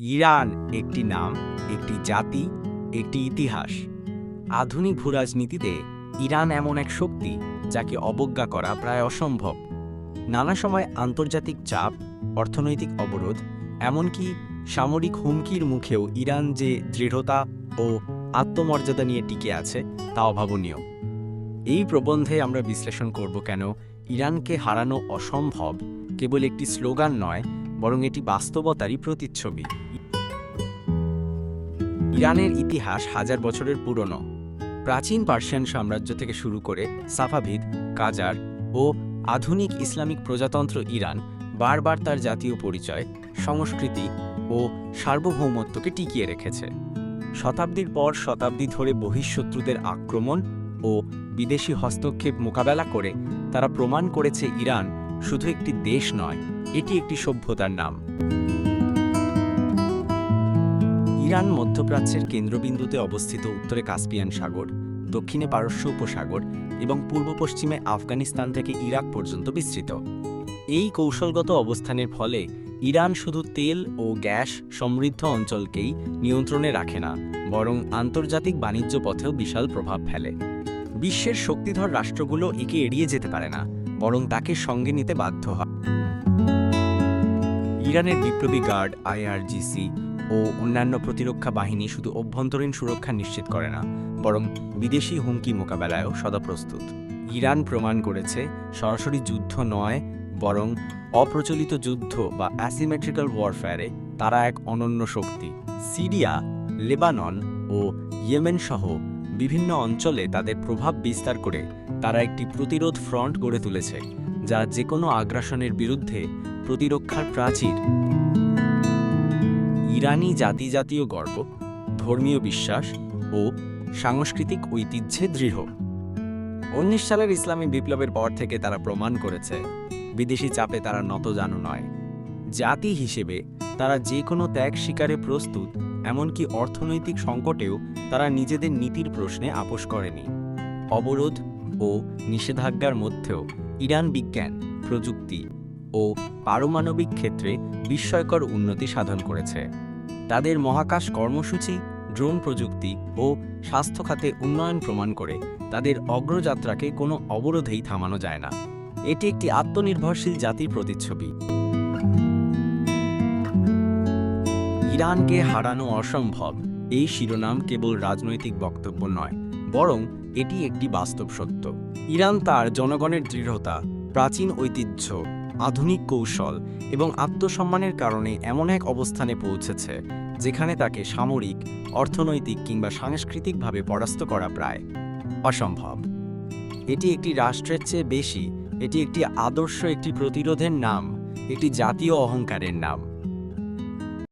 Iran একটি নাম, একটি জাতি, একটি ইতিহাস। আধুনিক ভূরাজনীতিতে ইরান এমন এক শক্তি যাকে অবজ্ঞা করা প্রায় অসম্ভব। নানা সময় আন্তর্জাতিক চাপ, অর্থনৈতিক অবরোধ, এমনকি সামরিক হুমকির মুখেও ইরান যে দৃঢ়তা ও আত্মমর্যাদা নিয়ে টিকে আছে, তা অভাবনীয়। এই প্রবন্ধে আমরা বিশ্লেষণ করব কেন ইরানকে হারানো অসম্ভব কেবল একটি স্লোগান নয়, বরং এটি বাস্তবতারই প্রতিচ্ছবি। ইরানের ইতিহাস হাজার বছরের পুরনো। প্রাচীন পার্সিয়ান সাম্রাজ্য থেকে শুরু করে সাফাভিদ, কাজার ও আধুনিক ইসলামিক প্রজাতন্ত্র ইরান বারবার তার জাতীয় পরিচয়, সংস্কৃতি ও সার্বভৌমত্বকে টিকিয়ে রেখেছে। শতাব্দীর পর শতাব্দী ধরে বহিঃশত্রুদের আক্রমণ ও বিদেশি হস্তক্ষেপ মোকাবেলা করে তারা প্রমাণ করেছে ইরান শুধু একটি দেশ নয়, এটি একটি সভ্যতার নাম। ইরান মধ্যপ্রাচ্যের কেন্দ্রবিন্দুতে অবস্থিত উত্তরে কাস্পিয়ান সাগর, দক্ষিণে পারস্য উপসাগর এবং পূর্ব পশ্চিমে আফগানিস্তান থেকে ইরাক পর্যন্ত বিস্তৃত। এই কৌশলগত অবস্থানের ফলে ইরান শুধু তেল ও গ্যাস সমৃদ্ধ অঞ্চলকেই নিয়ন্ত্রণে রাখে না, বরং আন্তর্জাতিক বাণিজ্য পথেও বিশাল প্রভাব ফেলে। বিশ্বের শক্তিধর রাষ্ট্রগুলো একে এড়িয়ে যেতে পারে না, বরং তাকে সঙ্গে নিতে বাধ্য হয়। ইরানের বিপ্লবী গার্ড আইআরজিসি ও অন্যান্য প্রতিরক্ষা বাহিনী শুধু অভ্যন্তরীণ সুরক্ষা নিশ্চিত করে না, বরং বিদেশি হুমকি মোকাবেলায়ও সদা প্রস্তুত ইরান প্রমাণ করেছে সরাসরি যুদ্ধ নয়, বরং অপ্রচলিত যুদ্ধ বা অ্যাসিমেট্রিক্যাল ওয়ারফেয়ারে তারা এক অনন্য শক্তি। সিরিয়া, লেবানন ও ইয়েমেন সহ বিভিন্ন অঞ্চলে তাদের প্রভাব বিস্তার করে তারা একটি প্রতিরোধ ফ্রন্ট গড়ে তুলেছে, যা যে কোনো আগ্রাসনের বিরুদ্ধে প্রতিরক্ষার প্রাচীর। ইরানি জাতি জাতীয় গর্ব, ধর্মীয় বিশ্বাস ও সাংস্কৃতিক ঐতিহ্যে দৃঢ়। উনিশ সালের ইসলামী বিপ্লবের পর থেকে তারা প্রমাণ করেছে, বিদেশি চাপে তারা নত নতজানু নয়। জাতি হিসেবে তারা যে কোনো ত্যাগ স্বীকারে প্রস্তুত, এমনকি অর্থনৈতিক সংকটেও তারা নিজেদের নীতির প্রশ্নে আপোষ করেনি। অবরোধ ও নিষেধাজ্ঞার মধ্যেও ইরান বিজ্ঞান, প্রযুক্তি ও পারমাণবিক ক্ষেত্রে বিস্ময়কর উন্নতি সাধন করেছে। তাদের মহাকাশ কর্মসূচি, ড্রোন প্রযুক্তি ও স্বাস্থ্য খাতে উন্নয়ন প্রমাণ করে তাদের অগ্রযাত্রাকে কোনো অবরোধেই থামানো যায় না। এটি একটি আত্মনির্ভরশীল জাতির প্রতিচ্ছবি। ইরানকে হারানো অসম্ভব, এই শিরোনাম কেবল রাজনৈতিক বক্তব্য নয়, বরং এটি একটি বাস্তব সত্য। ইরান তার জনগণের দৃঢ়তা, প্রাচীন ঐতিহ্য আধুনিক কৌশল এবং আত্মসম্মানের কারণে এমন এক অবস্থানে পৌঁছেছে, যেখানে তাকে সামরিক, অর্থনৈতিক কিংবা সাংস্কৃতিকভাবে পরাস্ত করা প্রায় অসম্ভব। এটি একটি রাষ্ট্রের চেয়ে বেশি, এটি একটি আদর্শ একটি প্রতিরোধের নাম, একটি জাতীয় অহংকারের নাম।